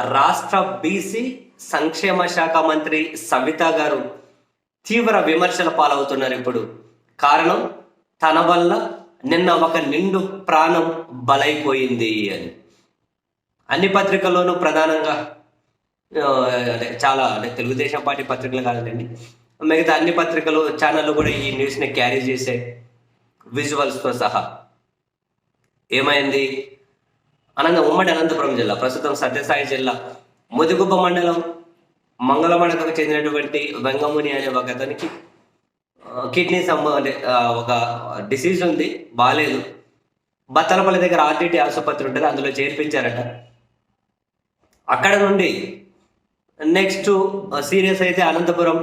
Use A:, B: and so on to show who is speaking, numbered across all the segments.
A: రాష్ట్ర బీసీ సంక్షేమ శాఖ మంత్రి సవిత గారు తీవ్ర విమర్శల పాలవుతున్నారు ఇప్పుడు. కారణం తన వల్ల నిన్న ఒక నిండు ప్రాణం బలైపోయింది అని. అన్ని పత్రికల్లోనూ ప్రధానంగా చాలా అంటే తెలుగుదేశం పార్టీ పత్రికలు కాదండి. మిగతా అన్ని పత్రికలు ఛానళ్ళు కూడా ఈ న్యూస్ని క్యారీ చేసే విజువల్స్తో సహా. ఏమైంది? అనంత ఉమ్మడి అనంతపురం జిల్లా ప్రస్తుతం సత్యసాయి జిల్లా ముదిగుబ్బ మండలం మంగళమడకకు చెందినటువంటి వెంగముని అనే ఒక అతనికి కిడ్నీ సంబంధ అంటే ఒక డిసీజ్ ఉంది బాగాలేదు బత్తలపల్లి దగ్గర ఆర్టీటీ ఆసుపత్రి ఉంటుంది అందులో చేర్పించారట. అక్కడ నుండి నెక్స్ట్ సీరియస్ అయితే అనంతపురం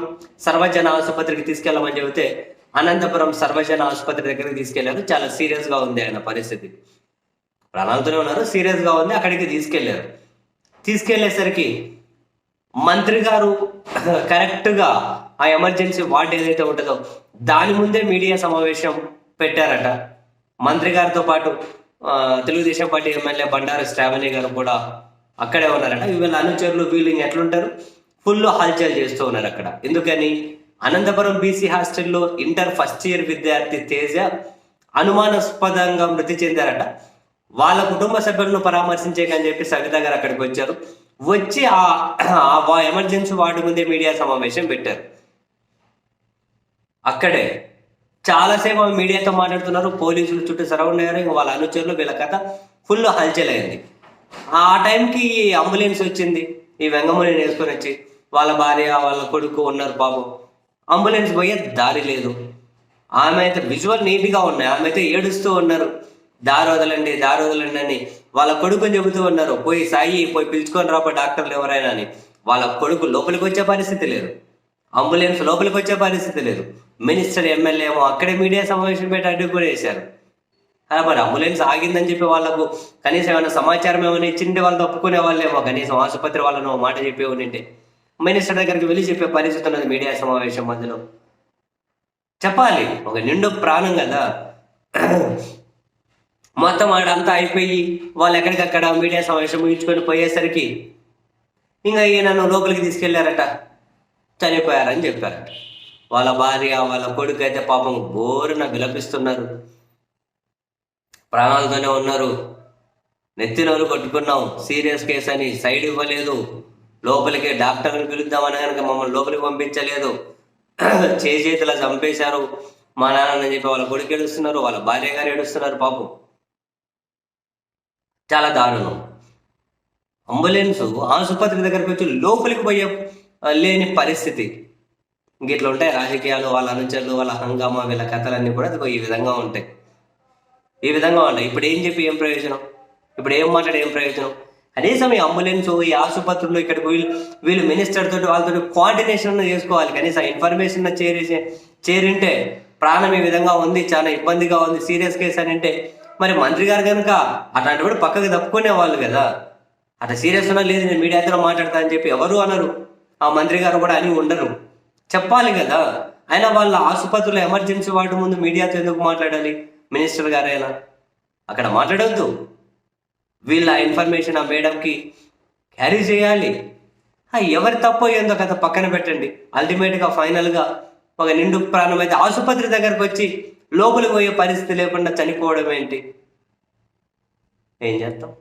A: సర్వజన ఆసుపత్రికి తీసుకెళ్ళమని చెబితే అనంతపురం సర్వజన ఆసుపత్రి దగ్గరికి తీసుకెళ్ళారు. చాలా సీరియస్గా ఉంది ఆయన పరిస్థితి. ప్రాణాలతోనే ఉన్నారు సీరియస్గా ఉంది అక్కడికి తీసుకెళ్ళారు. తీసుకెళ్ళేసరికి మంత్రి గారు కరెక్ట్గా ఆ ఎమర్జెన్సీ వార్డ్ ఏదైతే ఉంటుందో దాని ముందే మీడియా సమావేశం పెట్టారట. మంత్రి గారితో పాటు తెలుగుదేశం పార్టీ ఎమ్మెల్యే బండారు శ్రావణి గారు కూడా అక్కడే ఉన్నారట. వీళ్ళ అనుచరులు వీళ్ళు ఎట్లుంటారు ఫుల్ హల్చల్ చేస్తూ ఉన్నారు అక్కడ. ఎందుకని? అనంతపురం బీసీ హాస్టల్లో ఇంటర్ ఫస్ట్ ఇయర్ విద్యార్థి తేజ అనుమానాస్పదంగా మృతి చెందారట. వాళ్ళ కుటుంబ సభ్యులను పరామర్శించేకని చెప్పి సవిత గారు అక్కడికి వచ్చారు. వచ్చి ఆ ఎమర్జెన్సీ వార్డు ముందే మీడియా సమావేశం పెట్టారు. అక్కడే చాలాసేపు ఆమె మీడియాతో మాట్లాడుతున్నారు. పోలీసులు చుట్టూ సరౌండ్ అయ్యారు. ఇంకా వాళ్ళ అనుచరులు వీళ్ళ కథ ఫుల్ హల్చల్ అయింది. ఆ టైంకి ఈ అంబులెన్స్ వచ్చింది. ఈ వెంగమూని వేసుకొని వచ్చి వాళ్ళ భార్య వాళ్ళ కొడుకు ఉన్నారు పాపం అంబులెన్స్ పోయే దారి లేదు. ఆమె అయితే విజువల్ నీట్గా ఉన్నాయి. ఆమె అయితే ఏడుస్తూ ఉన్నారు. దారి వదలండి దారి వదలండి అని. వాళ్ళ కొడుకుని చెబుతూ ఉన్నారు పోయి సాయి పోయి పిలుచుకొని రాబో డాక్టర్లు ఎవరైనా అని. వాళ్ళ కొడుకు లోపలికి వచ్చే పరిస్థితి లేదు. అంబులెన్స్ లోపలికి వచ్చే పరిస్థితి లేదు. మినిస్టర్ ఎమ్మెల్యే ఏమో అక్కడే మీడియా సమావేశం పెట్టి అడ్డు కూడా వేశారు అలా మరి అంబులెన్స్ ఆగిందని చెప్పి వాళ్ళకు కనీసం ఏమైనా సమాచారం ఏమైనా ఇచ్చింటే వాళ్ళు తప్పుకునే వాళ్ళేమో కనీసం ఆసుపత్రి వాళ్ళను మాట చెప్పే ఉండింటే. మినిస్టర్ దగ్గరికి వెళ్ళి చెప్పే పరిస్థితి ఉన్నది మీడియా సమావేశం మధ్యలో చెప్పాలి ఒక నిండు ప్రాణం కదా. మొత్తం ఆడంతా అయిపోయి వాళ్ళు ఎక్కడికక్కడ మీడియా సమావేశం ముగించుకొని పోయేసరికి ఇంకా ఈయనను లోపలికి తీసుకెళ్ళారట. చనిపోయారని చెప్పారు. వాళ్ళ భార్య వాళ్ళ కొడుకు అయితే పాపం బోరున విలపిస్తున్నారు. ప్రాణాలతోనే ఉన్నారు. నెత్తినోరు కొట్టుకున్నాం. సీరియస్ కేసు అని సైడ్ ఇవ్వలేదు. లోపలికి డాక్టర్ని పిలుద్దామని కనుక మమ్మల్ని లోపలికి పంపించలేదు. చేతులా చంపేశారు. మా నాన్న చెప్పి వాళ్ళ కొడుకు ఏడుస్తున్నారు వాళ్ళ భార్య గారు ఏడుస్తున్నారు పాపం. చాలా దారుణం. అంబులెన్స్ ఆసుపత్రి దగ్గరికి వచ్చి లోపలికి పోయే లేని పరిస్థితి. ఇంక ఇట్లా ఉంటాయి రాజకీయాలు వాళ్ళ అనుచరులు వాళ్ళ హంగామా వీళ్ళ కథలన్నీ కూడా అదిగో ఈ విధంగా ఉంటాయి. ఈ విధంగా ఉంటాయి. ఇప్పుడు ఏం చెప్పి ఏం ప్రయోజనం? ఇప్పుడు ఏం మాట్లాడి ఏం ప్రయోజనం? కనీసం ఈ అంబులెన్స్ ఈ ఆసుపత్రులు ఇక్కడికి వీళ్ళు వీళ్ళు మినిస్టర్ తోటి వాళ్ళతో కోఆర్డినేషన్ చేసుకోవాలి. కనీసం ఇన్ఫర్మేషన్ చేరి చేరింటే ప్రాణం ఈ విధంగా ఉంది చాలా ఇబ్బందిగా ఉంది సీరియస్ కేసు అని అంటే మరి మంత్రి గారు కనుక అట్లాంటి పక్కకు తప్పుకునే వాళ్ళు కదా. అట్లా సీరియస్ ఉన్నా లేదు నేను మీడియాతో మాట్లాడతా అని చెప్పి ఎవరు అనరు. ఆ మంత్రి గారు కూడా అని ఉండరు. చెప్పాలి కదా. అయినా వాళ్ళ ఆసుపత్రిలో ఎమర్జెన్సీ వాటి ముందు మీడియాతో ఎందుకు మాట్లాడాలి? మినిస్టర్ గారైనా? అక్కడ మాట్లాడొద్దు. వీళ్ళ ఇన్ఫర్మేషన్ ఆ మేడంకి క్యారీ చేయాలి. ఎవరి తప్పు ఏందో కదా పక్కన పెట్టండి. అల్టిమేట్గా ఫైనల్గా ఒక నిండు ప్రాణం అయితే ఆసుపత్రి దగ్గరకు వచ్చి లోపలికి పోయే పరిస్థితి లేకుండా చనిపోవడం ఏంటి? ఏం చేస్తాం?